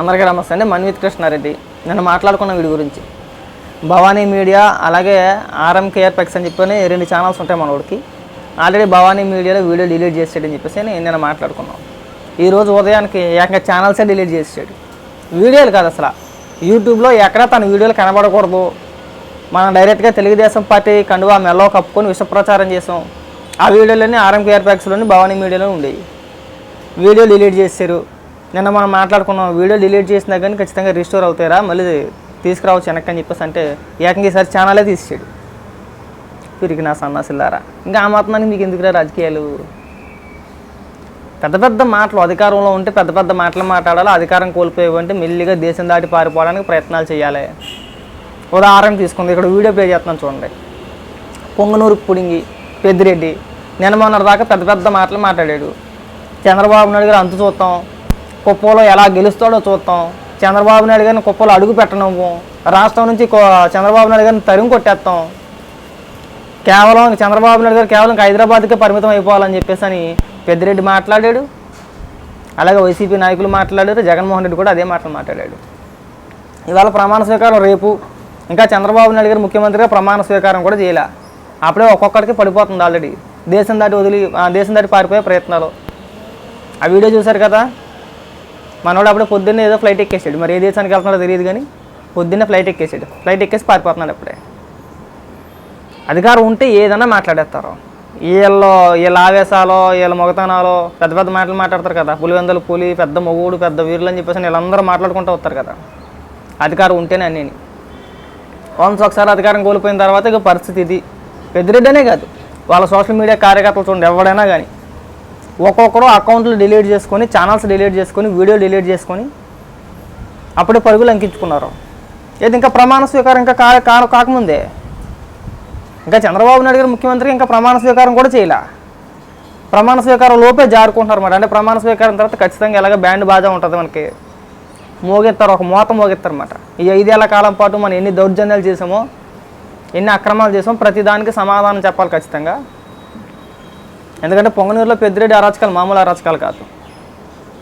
అందరికీ నమస్తే అండి. మన్విత్ కృష్ణారెడ్డి. నేను మాట్లాడుకున్న వీడి గురించి. భవానీ మీడియా అలాగే ఆర్ఎం కేఆర్ పెక్స్ అని చెప్పని రెండు ఛానల్స్ ఉంటాయి మనోడికి ఆల్రెడీ భవానీ మీడియాలో వీడియో డిలీట్ చేసాడని చెప్పేసి నేను నేను మాట్లాడుకున్నాం. ఈరోజు ఉదయానికి ఏకంగా ఛానల్సే డిలీట్ చేసాడు వీడియోలు కాదు అసలు. యూట్యూబ్లో ఎక్కడ తన వీడియోలు కనబడకూడదు. మనం డైరెక్ట్గా తెలుగుదేశం పార్టీ కండువా మెల్లో కప్పుకొని విషప్రచారం చేసాం. ఆ వీడియోలన్నీ ఆర్ఎం కేఆర్ ప్యాక్స్లోని భవానీ మీడియాలో ఉండేవి. వీడియో డిలీట్ చేశారు నిన్న మనం మాట్లాడుకున్నాం వీడియో డిలీట్ చేసినా కానీ ఖచ్చితంగా రిస్టోర్ అవుతారా మళ్ళీ తీసుకురావచ్చు వెనక్కి అని చెప్పేసి అంటే ఏకంగా ఈసారి ఛానలే తీసాడు తిరిగి నా సన్నాసిల్లారా. ఇంకా ఆ మాత్రానికి మీకు ఎందుకురా రాజకీయాలు? పెద్ద పెద్ద మాటలు అధికారంలో ఉంటే పెద్ద పెద్ద మాటలు మాట్లాడాలి అధికారం కోల్పోయేవంటే మెల్లిగా దేశం దాటి పారిపోవడానికి ప్రయత్నాలు చేయాలి. ఉదాహరణ తీసుకుంది ఇక్కడ వీడియో ప్లే చేస్తున్నాను చూడండి. పొంగనూరు పుడింగి పెద్దిరెడ్డి నిన్న మొన్నటి దాకా పెద్ద పెద్ద మాటలు మాట్లాడాడు. చంద్రబాబు నాయుడు గారు అంతు చూస్తాం కుప్పలో ఎలా గెలుస్తాడో చూస్తాం. చంద్రబాబు నాయుడు గారిని కుప్పలో అడుగు పెట్టనివ్వం. రాష్ట్రం నుంచి చంద్రబాబు నాయుడు గారిని తరిమి కొట్టేస్తాం. కేవలం చంద్రబాబు నాయుడు గారు కేవలం హైదరాబాద్కే పరిమితం అయిపోవాలని చెప్పేసి అని పెద్దిరెడ్డి మాట్లాడాడు. అలాగే వైసీపీ నాయకులు మాట్లాడారు. జగన్మోహన్ రెడ్డి కూడా అదే మాటలు మాట్లాడాడు. ఇవాళ ప్రమాణ స్వీకారం రేపు. ఇంకా చంద్రబాబు నాయుడు గారు ముఖ్యమంత్రిగా ప్రమాణ స్వీకారం కూడా చేయలే. అప్పుడే ఒక్కొక్కడికి పడిపోతుంది ఆల్రెడీ. దేశం దాటి వదిలి ఆ, దేశం దాటి పారిపోయే ప్రయత్నాలు. ఆ వీడియో చూశారు కదా? మనోడు అప్పుడు పొద్దున్నే ఏదో ఫ్లైట్ ఎక్కేసాడు. మరి ఏ దేశానికి వెళ్తున్నాడో తెలియదు కానీ పొద్దున్నే ఫ్లైట్ ఎక్కేసాడు. ఫ్లైట్ ఎక్కేసి పారిపోతున్నాడు అప్పుడే. అధికారం ఉంటే ఏదైనా మాట్లాడేస్తారు. వీళ్ళు వీళ్ళ ఆవేశాలో వీళ్ళ మొగతనాలో పెద్ద పెద్ద మాటలు మాట్లాడతారు కదా. పులివెందలు పులి పెద్ద మొగుడు పెద్ద వీరులు అని చెప్పేసి వీళ్ళందరూ మాట్లాడుకుంటూ వస్తారు కదా. అధికారం ఉంటేనే అన్నీ. వన్స్ ఒకసారి అధికారం కోల్పోయిన తర్వాత ఇక పరిస్థితి ఇది. పెద్దిరెడ్డనే కాదు. వాళ్ళ సోషల్ మీడియా కార్యకర్తలు చూడండి ఎవడైనా కానీ. ఒక్కొక్కరు అకౌంట్లు డిలీట్ చేసుకొని ఛానల్స్ డిలీట్ చేసుకొని వీడియో డిలీట్ చేసుకొని అప్పుడే పరుగులు అంకించుకున్నారు. ఏది ఇంకా ప్రమాణ స్వీకారం ఇంకా కా కాకముందే. ఇంకా చంద్రబాబు నాయుడు గారు ముఖ్యమంత్రి ఇంకా ప్రమాణ స్వీకారం కూడా చేయలే. ప్రమాణ స్వీకారం లోపే జారుకుంటున్నారు అన్నమాట అంటే ప్రమాణ స్వీకారం తర్వాత ఖచ్చితంగా ఎలాగ బ్యాండ్ బాజా ఉంటుంది మనకి. మోగిస్తారు ఒక మూత మోగిస్తారు అన్నమాట ఈ ఐదేళ్ళ కాలం పాటు మనం ఎన్ని దౌర్జన్యాలు చేసామో ఎన్ని అక్రమాలు చేసామో ప్రతి దానికి సమాధానం చెప్పాలి ఖచ్చితంగా. ఎందుకంటే పొంగనూరులో పెద్దిరెడ్డి అరాచకాలు మామూలు అరాచకాలు కాదు.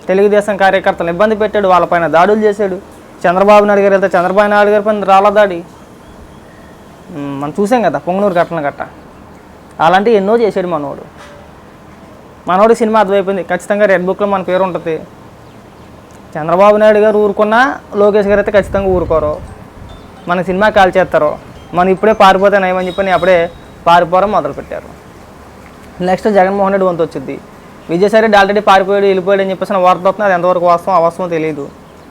తెలుగుదేశం కార్యకర్తలు ఇబ్బంది పెట్టాడు వాళ్ళపైన దాడులు చేశాడు. చంద్రబాబు నాయుడు గారు వెళ్తే చంద్రబాబు నాయుడు గారి పైన రాళ్ళ దాడి. మనం చూసాం కదా పొంగనూరు ఘటన గట్ట అలాంటివి ఎన్నో చేశాడు మనోడు. మనోడి సినిమా అర్థమైపోయింది. ఖచ్చితంగా రెడ్ బుక్లో మన పేరు ఉంటుంది. చంద్రబాబు నాయుడు గారు ఊరుకున్నా లోకేష్ గారు అయితే ఖచ్చితంగా ఊరుకోరు. మన సినిమా కాల్ చేస్తారు. మనం ఇప్పుడే పారిపోతే నయమని చెప్పని అప్పుడే పారిపోవడం మొదలుపెట్టారు. నెక్స్ట్ జగన్మోహన్ రెడ్డి వంతు వచ్చింది. విజయసాయి రెడ్డి ఆల్రెడీ పారిపోయాడు వెళ్ళిపోయాడు అని చెప్పేసి వార్త వస్తుంది. అది ఎంతవరకు వాస్తవం అవసరం తెలియదు.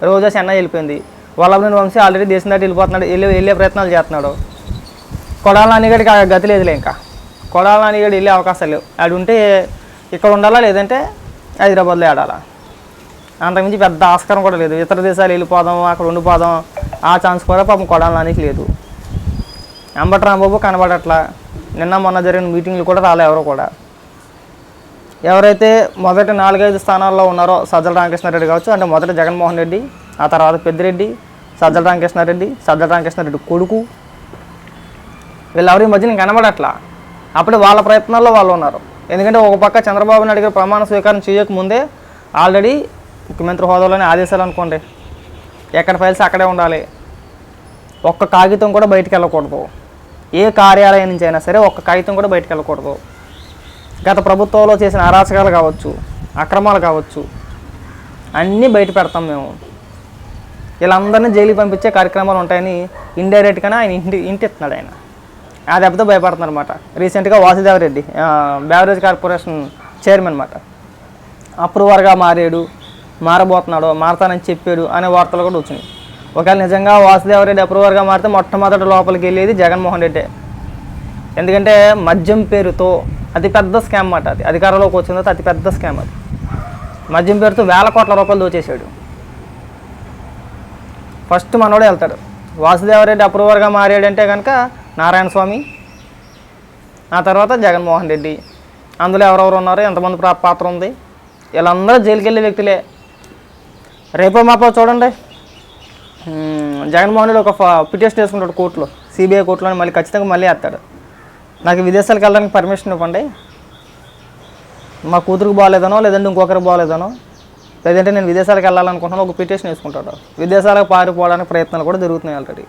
రోజా చెన్నై వెళ్ళిపోయింది. వల్లభనేని వంశీ ఆల్రెడీ దేశం దాటి వెళ్ళిపోతున్నాడు వెళ్ళి వెళ్ళే ప్రయత్నాలు చేస్తున్నాడు. కొడాల నానిగడికి ఆ గతి లేదులే ఇంకా. కొడాల నానిగడి వెళ్ళే అవకాశాలు లేవు. ఆడు ఉంటే ఇక్కడ ఉండాలా లేదంటే హైదరాబాద్లో ఆడాలా? అంతకుమించి పెద్ద ఆస్కారం కూడా లేదు. ఇతర దేశాలు వెళ్ళిపోదాం అక్కడ ఉండిపోదాం ఆ ఛాన్స్ కూడా పాపం కొడాల నానికి లేదు. అంబటి రాంబాబు కనబడట్లా. నిన్న మొన్న జరిగిన మీటింగ్లు కూడా రాలే ఎవరు కూడా. ఎవరైతే మొదటి నాలుగైదు స్థానాల్లో ఉన్నారో సజ్జల రామకృష్ణారెడ్డి కావచ్చు అంటే మొదట జగన్మోహన్ రెడ్డి ఆ తర్వాత పెద్దిరెడ్డి సజ్జల రామకృష్ణారెడ్డి సజ్జల రామకృష్ణారెడ్డి కొడుకు. వీళ్ళెవరి మధ్యన కనబడట్లా. అప్పుడే వాళ్ళ ప్రయత్నాల్లో వాళ్ళు ఉన్నారు. ఎందుకంటే ఒక పక్క చంద్రబాబు నాయుడు గారు ప్రమాణ స్వీకారం చేయకముందే ఆల్రెడీ ముఖ్యమంత్రి హోదాలోనే ఆదేశాలు అనుకోండి. ఎక్కడ ఫైల్స్ అక్కడే ఉండాలి. ఒక్క కాగితం కూడా బయటికి వెళ్ళకూడదు. ఏ కార్యాలయం నుంచి అయినా సరే ఒక్క కాగితం కూడా బయటకు వెళ్ళకూడదు. గత ప్రభుత్వంలో చేసిన అరాచకాలు కావచ్చు అక్రమాలు కావచ్చు అన్నీ బయట పెడతాం మేము. వీళ్ళందరినీ జైలుకి పంపించే కార్యక్రమాలు ఉంటాయని ఇండైరెక్ట్గానే ఆయన ఇంటి ఇంటి ఇస్తున్నాడు ఆయన. ఆ దెబ్బతో భయపడుతున్నారు అనమాట రీసెంట్గా వాసుదేవరెడ్డి బ్యావరేజ్ కార్పొరేషన్ చైర్మన్ అనమాట అప్రూవర్గా మారాడు మారబోతున్నాడు మారతానని చెప్పాడు అనే వార్తలు కూడా వచ్చినాయి. ఒకవేళ నిజంగా వాసుదేవరెడ్డి అప్రూవర్గా మారితే మొట్టమొదటి లోపలికి వెళ్ళేది జగన్మోహన్ రెడ్డి. ఎందుకంటే మద్యం పేరుతో అతిపెద్ద స్కామ్ అన్నమాట అది. అధికారంలోకి వచ్చిన తర్వాత అతిపెద్ద స్కామ్ అది. మద్యం పేరుతో వేల కోట్ల రూపాయలు దోచేశాడు. ఫస్ట్ మనోడే వెళ్తాడు. వాసుదేవరెడ్డి అప్రూవర్గా మారాడంటే కనుక నారాయణ స్వామి ఆ తర్వాత జగన్మోహన్ రెడ్డి. అందులో ఎవరెవరు ఉన్నారు? ఎంతమంది పాత్ర ఉంది? వీళ్ళందరూ జైలుకి వెళ్ళే వ్యక్తులే. రేపో మాపో చూడండి. జగన్మోహన్ రెడ్డి ఒక పిటిషన్ వేసుకుంటాడు కోర్టులో సిబిఐ కోర్టులో మళ్ళీ ఖచ్చితంగా మళ్ళీ వేస్తాడు. నాకు విదేశాలకు వెళ్ళడానికి పర్మిషన్ ఇవ్వండి. మా కూతురుకు బాగాలేదనో లేదంటే ఇంకొకరికి బాగాలేదనో లేదంటే నేను విదేశాలకు వెళ్ళాలనుకుంటున్నాను ఒక పిటిషన్ వేసుకుంటాడు. విదేశాలకు పారిపోవడానికి ప్రయత్నాలు కూడా జరుగుతున్నాయి ఆల్రెడీ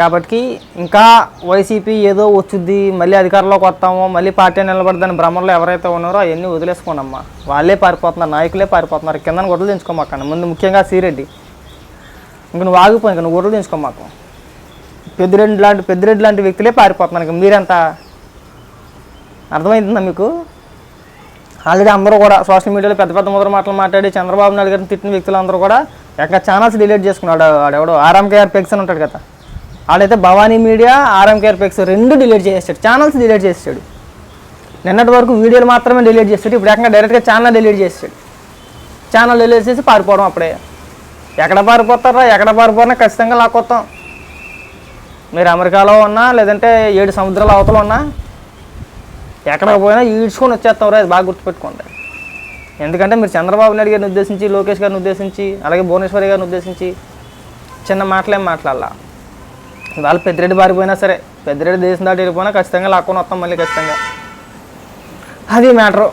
కాబట్టి ఇంకా వైసీపీ ఏదో వచ్చుద్ది మళ్ళీ అధికారంలోకి వస్తామో మళ్ళీ పార్టీ నిలబడదని భ్రమంలో ఎవరైతే ఉన్నారో అవన్నీ వదిలేసుకోండమ్మా. వాళ్ళే పారిపోతున్నారు నాయకులే పారిపోతున్నారు కింద గొడవలు దించుకోమాకండి ముందు ముఖ్యంగా సిరెడ్డి. ఇంక నువ్వు ఆగిపోయి ఇంక నువ్వు గొడవలు దించుకోమాకు పెద్దిరెడ్డి లాంటి పెద్దిరెడ్డి లాంటి వ్యక్తులే పారిపోతున్నారు. ఇంక మీరెంత? అర్థమవుతుందా మీకు? ఆల్రెడీ అందరూ కూడా సోషల్ మీడియాలో పెద్ద పెద్ద ముద్ర మాటలు మాట్లాడి చంద్రబాబు నాయుడు గారిని తిట్టిన వ్యక్తులు అందరూ కూడా ఎక్కడ ఛానల్స్ డిలీట్ చేసుకున్నాడు ఆడెవడో? ఆర్ఎంకేఆర్ పెగ్స్ అని ఉంటాడు కదా. ఆడైతే భవానీ మీడియా ఆర్ఎం కేర్ పెక్స్ రెండు డిలీట్ చేసేస్తాడు ఛానల్స్ డిలీట్ చేస్తాడు నిన్నటి వరకు వీడియోలు మాత్రమే డిలీట్ చేస్తాడు ఇప్పుడు ఏకంగా డైరెక్ట్గా ఛానల్ డిలీట్ చేసాడు ఛానల్ డిలీట్ చేసి పారిపోవడం అప్పుడే. ఎక్కడ పారిపోతారా? ఎక్కడ పారిపోయినా ఖచ్చితంగా లాక్కొస్తాం. మీరు అమెరికాలో ఉన్నా లేదంటే ఏడు సముద్రాల అవతల ఉన్నా ఎక్కడికి పోయినా ఈడ్చుకొని వచ్చేస్తాం రా బాగా గుర్తుపెట్టుకోండి. ఎందుకంటే మీరు చంద్రబాబు నాయుడు గారిని ఉద్దేశించి లోకేష్ గారిని ఉద్దేశించి అలాగే భువనేశ్వరి గారిని ఉద్దేశించి చిన్న మాటలేం మాట్లాడాల. వాళ్ళు పెద్దిరెడ్డి పారిపోయినా సరే పెద్దిరెడ్డి దేశం దాటి వెళ్ళిపోయినా ఖచ్చితంగా లాక్కొని వస్తాం మళ్ళీ ఖచ్చితంగా. అది మ్యాటరు.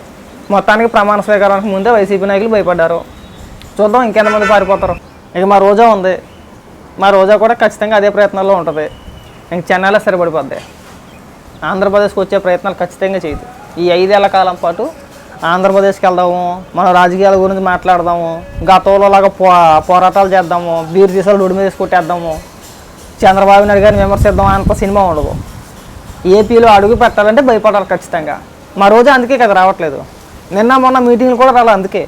మొత్తానికి ప్రమాణ స్వీకారానికి ముందే వైసీపీ నాయకులు భయపడ్డారు. చూద్దాం ఇంకెంతమంది పారిపోతారు. ఇక మా రోజా ఉంది. మా రోజా కూడా ఖచ్చితంగా అదే ప్రయత్నాల్లో ఉంటుంది. ఇంక చెన్నైలో సరిపడిపోద్ది. ఆంధ్రప్రదేశ్కి వచ్చే ప్రయత్నాలు ఖచ్చితంగా చేయదు ఈ ఐదేళ్ళ కాలం పాటు ఆంధ్రప్రదేశ్కి వెళ్దాము మన రాజకీయాల గురించి మాట్లాడదాము గతంలో లాగా పో పోరాటాలు చేద్దాము బీర్ తీసాలు రోడ్డు మీద వేసి కొట్టేద్దాము చంద్రబాబు నాయుడు గారిని విమర్శిద్దాం అంత సినిమా ఉండదు. ఏపీలో అడుగు పెట్టాలంటే భయపడాలి ఖచ్చితంగా. మా రోజు అందుకే కదా రావట్లేదు. నిన్న మొన్న మీటింగ్లు కూడా రాలే అందుకే.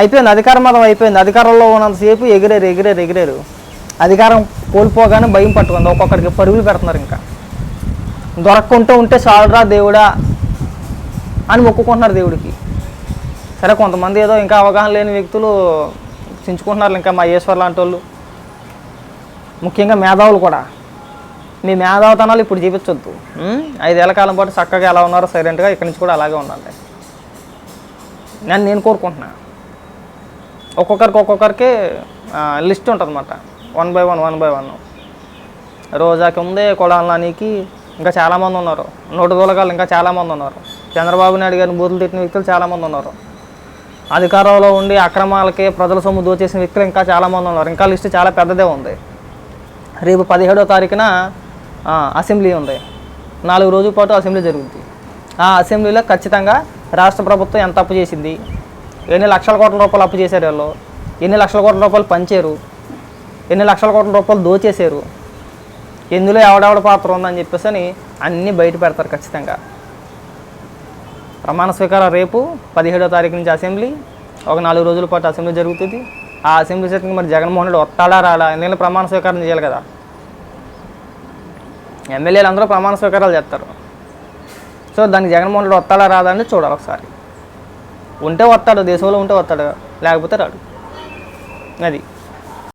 అయిపోయింది అధికార మతం అయిపోయింది. అధికారంలో ఉన్నంతసేపు ఎగిరేరు ఎగిరేరు ఎగిరేరు. అధికారం కోల్పోగానే భయం పట్టుకుంది. ఒక్కొక్కడికి పరుగులు పెడుతున్నారు ఇంకా. దొరక్కుంటూ ఉంటే చాలురా దేవుడా అని మొక్కుకుంటున్నారు దేవుడికి. సరే కొంతమంది ఏదో ఇంకా అవగాహన లేని వ్యక్తులు చించుకుంటున్నారు ఇంకా మా ఈశ్వర్ లాంటి వాళ్ళు ముఖ్యంగా మేధావులు కూడా. మీ మేధావతనాలు ఇప్పుడు చూపించొద్దు. ఐదేళ్ళ కాలం పాటు చక్కగా ఎలా ఉన్నారో సైలెంట్గా ఇక్కడి నుంచి కూడా అలాగే ఉండండి నేను నేను కోరుకుంటున్నా. ఒక్కొక్కరికి ఒక్కొక్కరికి లిస్ట్ ఉంటుంది అన్నమాట one by one one by one. రోజాకి ఉంది కొడాలనికి ఇంకా చాలామంది ఉన్నారు. నోటు దూలగాలు ఇంకా చాలామంది ఉన్నారు. చంద్రబాబు నాయుడు గారిని బూతులు తిట్టిన వ్యక్తులు చాలామంది ఉన్నారు. అధికారంలో ఉండి అక్రమాలకి ప్రజల సొమ్ము దోచేసిన వ్యక్తులు ఇంకా చాలామంది ఉన్నారు. ఇంకా లిస్ట్ చాలా పెద్దదే ఉంది. రేపు పదిహేడో తారీఖున అసెంబ్లీ ఉంది. నాలుగు రోజుల పాటు అసెంబ్లీ జరుగుతుంది ఆ అసెంబ్లీలో ఖచ్చితంగా రాష్ట్ర ప్రభుత్వం ఎంత అప్పు చేసింది ఎన్ని లక్షల కోట్ల రూపాయలు అప్పు చేశారు వాళ్ళు ఎన్ని లక్షల కోట్ల రూపాయలు పంచారు ఎన్ని లక్షల కోట్ల రూపాయలు దోచేశారు ఎందులో ఎవడెవడ పాత్ర ఉందని చెప్పేసి అని అన్నీ బయట పెడతారు ఖచ్చితంగా. ప్రమాణ స్వీకారం రేపు పదిహేడో తారీఖు నుంచి అసెంబ్లీ ఒక నాలుగు రోజుల పాటు అసెంబ్లీ జరుగుతుంది. ఆ అసెంబ్లీ సెట్కి మరి జగన్మోహన్ రెడ్డి వస్తాడా రాడా? ఎందుకంటే ప్రమాణ స్వీకారం చేయాలి కదా. ఎమ్మెల్యేలు అందరూ ప్రమాణ స్వీకారాలు చేస్తారు. సో దానికి జగన్మోహన్ రెడ్డి వస్తాడా రాదా అని చూడాలి ఒకసారి. ఉంటే వస్తాడు దేశంలో ఉంటే వస్తాడు లేకపోతే రాడు. అది.